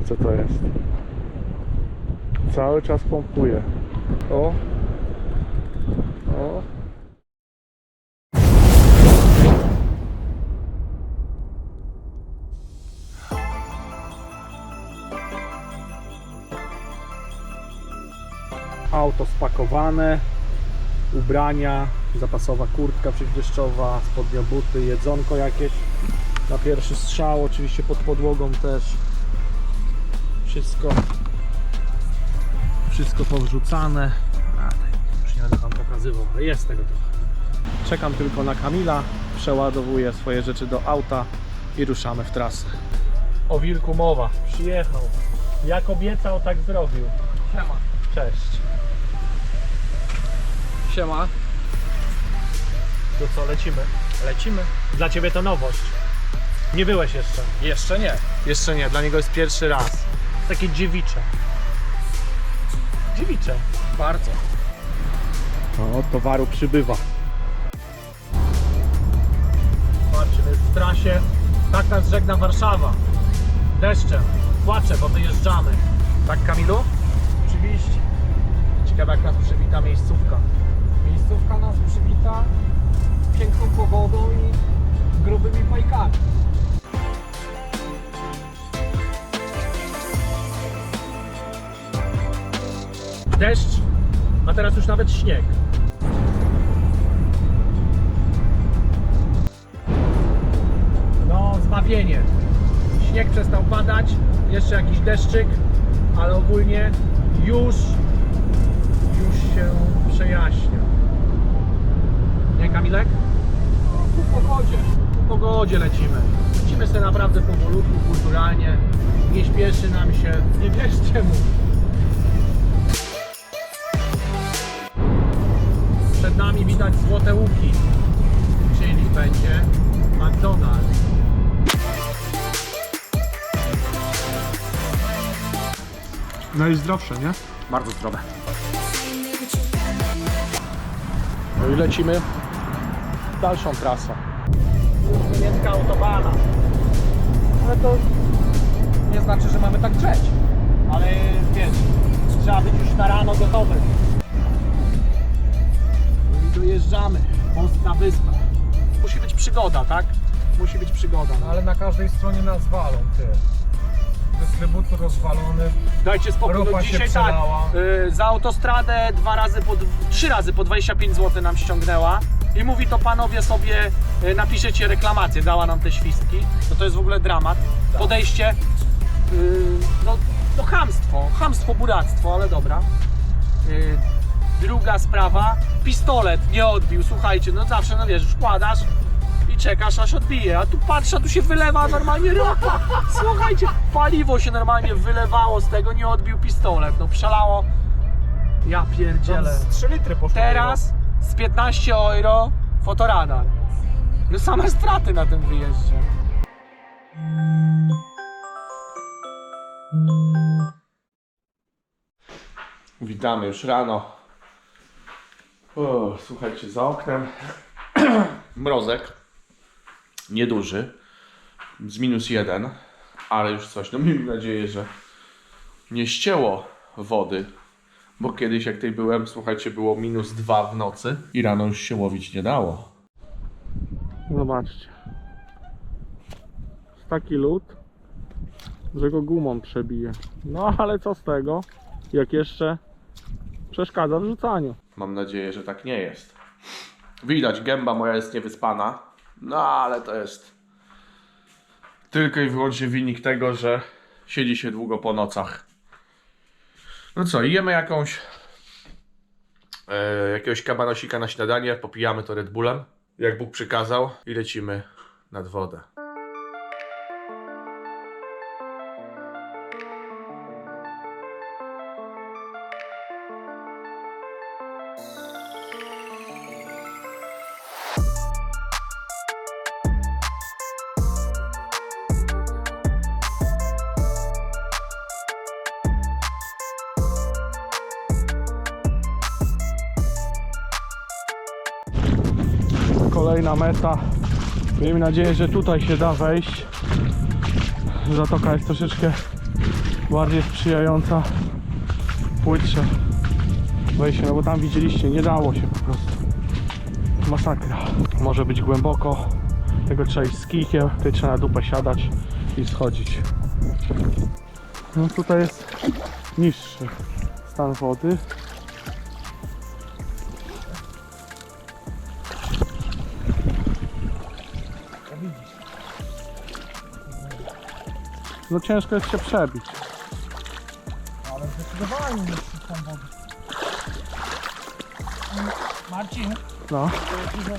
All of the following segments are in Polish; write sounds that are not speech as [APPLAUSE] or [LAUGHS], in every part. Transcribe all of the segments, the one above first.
wiem co to jest. Cały czas pompuje. O. O. Auto spakowane, ubrania, zapasowa kurtka przeciwdeszczowa, spodnio buty, jedzonko jakieś na pierwszy strzał, oczywiście pod podłogą też wszystko wszystko powrzucane A, tak, już nie będę wam pokazywał, ale jest tego trochę czekam tylko na Kamila przeładowuję swoje rzeczy do auta i ruszamy w trasę o wilku mowa, przyjechał jak obiecał, tak zrobił Siema. cześć Siema. to co, lecimy? Lecimy. Dla ciebie to nowość. Nie byłeś jeszcze. Jeszcze nie. Jeszcze nie, dla niego jest pierwszy raz. Takie dziewicze. Dziewicze. Bardzo. O, towaru przybywa. Patrzcie, jest w trasie. Tak nas żegna Warszawa. Deszczem. Płaczę, bo wyjeżdżamy. Tak, Kamilu? Oczywiście. Ciekawe, jak nas przywita miejscówka. Miejscówka nas przywita piękną pogodą i grubymi pajkami. Deszcz, a teraz już nawet śnieg. No, zbawienie. Śnieg przestał padać, jeszcze jakiś deszczyk, ale ogólnie już, już się przejaśnia. Nie, Kamilek? Po pogodzie. Po pogodzie lecimy. Lecimy sobie naprawdę powolutku, kulturalnie. Nie śpieszy nam się. Nie wierzcie mu. Przed nami widać Złote Łuki, czyli będzie McDonald's. Najzdrowsze, nie? Bardzo zdrowe. No i lecimy w dalszą trasą. Niemiecka autobana. Ale to nie znaczy, że mamy tak drzeć. Ale wiesz, trzeba być już na rano gotowy. Dojeżdżamy. Most na wyspę. Musi być przygoda, tak? Musi być przygoda. No ale na każdej stronie nas walą, ty. Dystrybutor rozwalony. Dajcie spokój, Ropa no się dzisiaj tak. przelała. y, za autostradę dwa razy po, trzy razy po 25 zł nam ściągnęła. I mówi to panowie sobie, y, napiszecie reklamację, dała nam te świstki. No to jest w ogóle dramat. Podejście, y, no, no chamstwo, chamstwo, buractwo, ale dobra. Y, druga sprawa, pistolet nie odbił, słuchajcie, no zawsze, no wiesz, wkładasz i czekasz aż odbije, a tu patrz, a tu się wylewa normalnie ropa. Słuchajcie, paliwo się normalnie wylewało z tego, nie odbił pistolet, no przelało. Ja pierdzielę. Z 3 litry poszło. Teraz z 15 euro fotoradar. No same straty na tym wyjeździe. Witamy już rano. O, słuchajcie, za oknem [CLEARS THROAT] mrozek. Nieduży. Z minus jeden, ale już coś. No miejmy nadzieję, że nie ścięło wody bo kiedyś jak tutaj byłem, słuchajcie, było minus dwa w nocy i rano już się łowić nie dało. Zobaczcie. Jest taki lód, że go gumą przebije. No ale co z tego, jak jeszcze przeszkadza w rzucaniu. Mam nadzieję, że tak nie jest. Widać, gęba moja jest niewyspana. No ale to jest tylko i wyłącznie wynik tego, że siedzi się długo po nocach. No co, jemy jakąś e, jakiegoś kabanosika na śniadanie, popijamy to Red Bullem, jak Bóg przykazał i lecimy nad wodę. Kolejna meta. Miejmy nadzieję, że tutaj się da wejść. Zatoka jest troszeczkę bardziej sprzyjająca płytsze wejście, no bo tam widzieliście, nie dało się po prostu. Masakra. Może być głęboko, tego trzeba iść z kijkiem, tutaj trzeba na dupę siadać i schodzić. No tutaj jest niższy stan wody. No ciężko jest się przebić. Ale zdecydowanie nie tam wody. Marcin, No. to jest dużo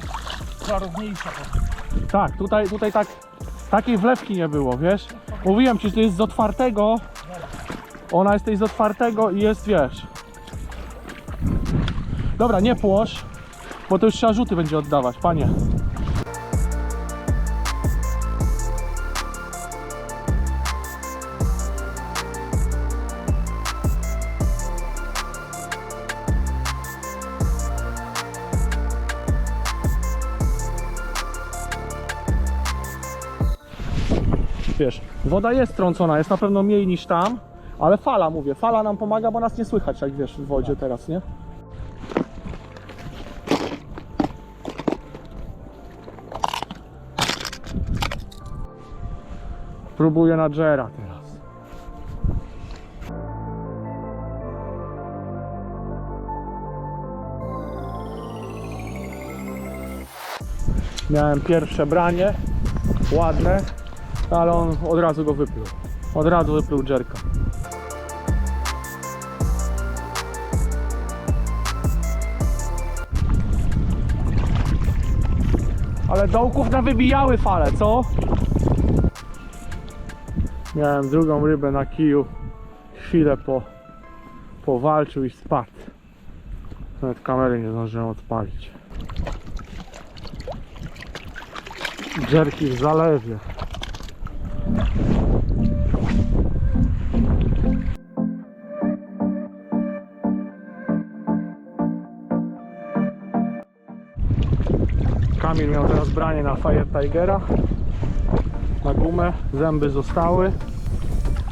klarowniejsza woda. Tak, tutaj, tutaj tak, takiej wlewki nie było, wiesz? Mówiłem ci, że to jest z otwartego. Ona jest tej z otwartego i jest, wiesz. Dobra, nie płosz, bo to już trzeba rzuty będzie oddawać, panie. Woda jest trącona, jest na pewno mniej niż tam, ale fala, mówię, fala nam pomaga, bo nas nie słychać, jak wiesz, w wodzie teraz, nie? Próbuję na Jera teraz. Miałem pierwsze branie, ładne, ale on od razu go wypluł. Od razu wypluł Jerka. Ale dołków nawybijały fale, co? Miałem drugą rybę na kiju. Chwilę po powalczył i spadł. Nawet kamery nie zdążyłem odpalić. Jerki w zalewie. Kamil miał teraz branie na Fire Tigera. Na gumę, zęby zostały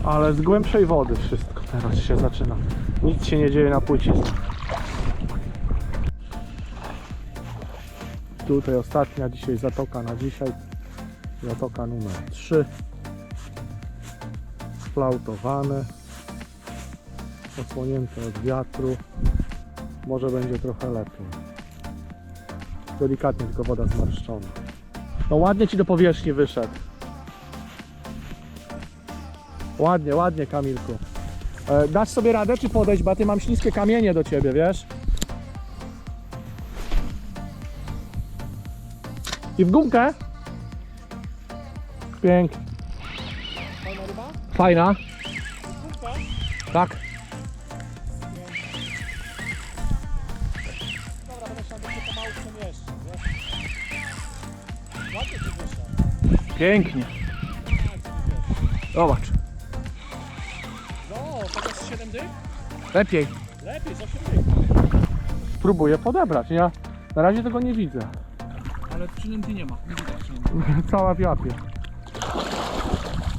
ale z głębszej wody wszystko teraz się zaczyna. Nic się nie dzieje na płycisku tutaj ostatnia dzisiaj zatoka na dzisiaj. Zatoka numer 3 splautowane osłonięte od wiatru może będzie trochę lepiej delikatnie tylko woda zmarszczona. No ładnie ci do powierzchni wyszedł. Ładnie, ładnie Kamilku. E, dasz sobie radę czy podejść, bo ty mam śliskie kamienie do ciebie, wiesz? I w gumkę? Pięknie. Fajna. Tak. Dobra, będę się się pomału przemieszczał, wiesz? Ładnie ci wyszedł. Pięknie. Zobacz. No, to jest 7 dych? Lepiej. Lepiej, z 8 dych. Próbuję podebrać. Ja na razie tego nie widzę. Ale przynęty nie ma. Nie widać przynęty. [LAUGHS] Cała w japie.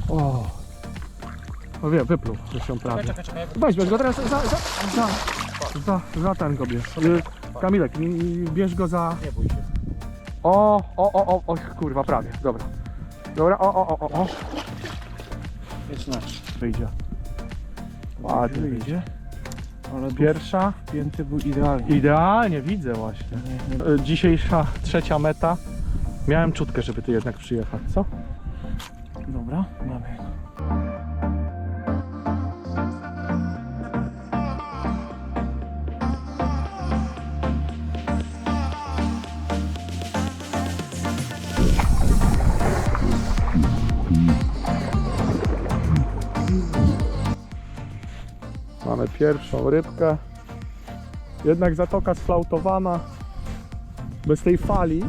O. No wie, wypluł, że się prawie. Czekaj, czekaj, czekaj. Weź, weź go teraz za, za, za, za, za ten go bierz. Y, Kamilek, bierz go za... Nie bój się. O, o, o, o, o, kurwa, prawie, dobra. Dobra, o, o, o, o, o. Jest nasz. Wyjdzie. Ładnie wyjdzie. Ale Pierwsza. pięty był idealnie. Idealnie widzę właśnie. Nie, Y, Dzisiejsza trzecia meta. Miałem czutkę, żeby tu jednak przyjechać, co? Dobra, mamy. Mamy pierwszą rybkę. Jednak zatoka sflautowana. Bez tej fali.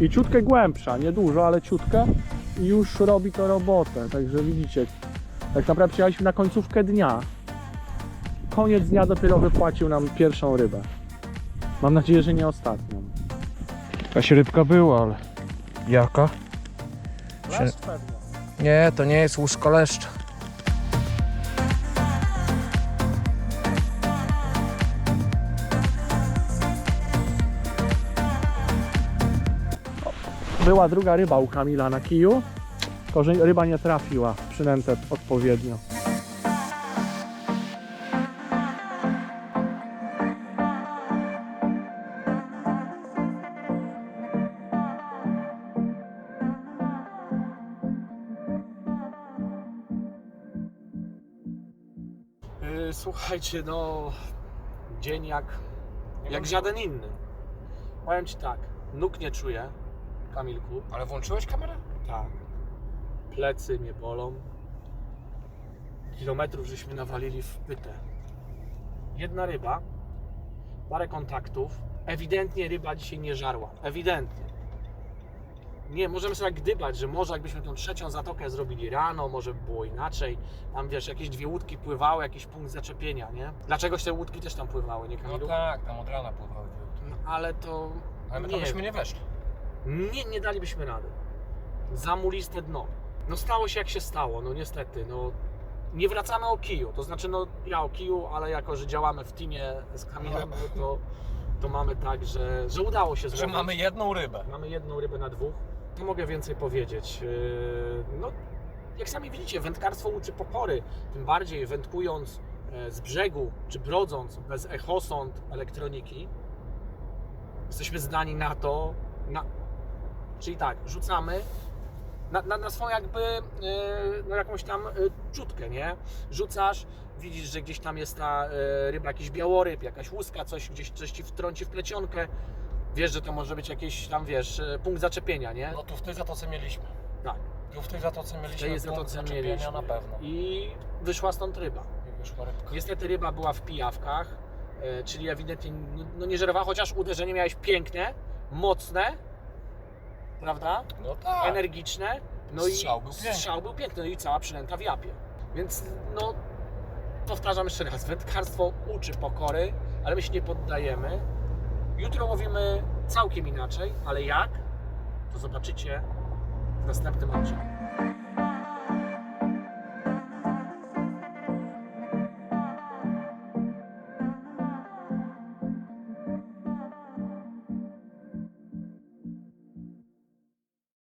I ciutkę głębsza, nie dużo, ale ciutkę. I już robi to robotę. Także widzicie, tak naprawdę przyjechaliśmy na końcówkę dnia. Koniec dnia dopiero wypłacił nam pierwszą rybę. Mam nadzieję, że nie ostatnią. Jakaś rybka była, ale... Jaka? Leszcz pewnie. Nie, to nie jest łóżko leszcza. Była druga ryba u Kamila na kiju, tylko że ryba nie trafiła w przynętę odpowiednio. Yy, Słuchajcie, no dzień jak, jak żaden inny. Powiem Ci tak, nóg nie czuję, Kamilku. Ale włączyłeś kamerę? Tak. Plecy mnie bolą. Kilometrów żeśmy nawalili w pytę. Jedna ryba, parę kontaktów. Ewidentnie ryba dzisiaj nie żarła. Ewidentnie. Nie, możemy sobie tak gdybać, że może jakbyśmy tą trzecią zatokę zrobili rano, może by było inaczej. Tam wiesz, jakieś dwie łódki pływały, jakiś punkt zaczepienia, nie? Dlaczegoś te łódki też tam pływały, nie No Kamilu? tak, tam od rana pływały. No, ale to... Ale my tam nie byśmy nie weszli. Nie, nie dalibyśmy rady. Zamuliste dno. No stało się jak się stało, no niestety, no nie wracamy o kiju, to znaczy no ja o kiju, ale jako, że działamy w teamie z Kamilem, no to, to mamy tak, że, że udało się Że złowić. mamy jedną rybę. Mamy jedną rybę na dwóch. Nie mogę więcej powiedzieć. Yy, No, jak sami widzicie, wędkarstwo uczy pokory. Tym bardziej wędkując e, z brzegu, czy brodząc bez echosąd elektroniki, jesteśmy zdani na to, na, czyli tak, rzucamy na, na, na swoją jakby no jakąś tam e, czutkę, nie? Rzucasz, widzisz, że gdzieś tam jest ta e, ryba, jakiś białoryb, jakaś łuska, coś gdzieś coś ci wtrąci w plecionkę. Wiesz, że to może być jakiś tam, wiesz, punkt zaczepienia, nie? No tu w tej zatoce mieliśmy. Tak, Tu w tej zatoce w mieliśmy tej punkt zatoce zaczepienia mieliśmy. na pewno. I wyszła stąd ryba. I wyszła rybka. Niestety ryba była w pijawkach, czyli ewidentnie no, nie żerowała, chociaż uderzenie miałeś piękne, mocne, prawda? No tak. Energiczne. No Strzał i był piękny. strzał był piękny, no i cała przynęta w japie. Więc no, powtarzam jeszcze raz, wędkarstwo uczy pokory, ale my się nie poddajemy. Jutro łowimy całkiem inaczej, ale jak? To zobaczycie w następnym odcinku.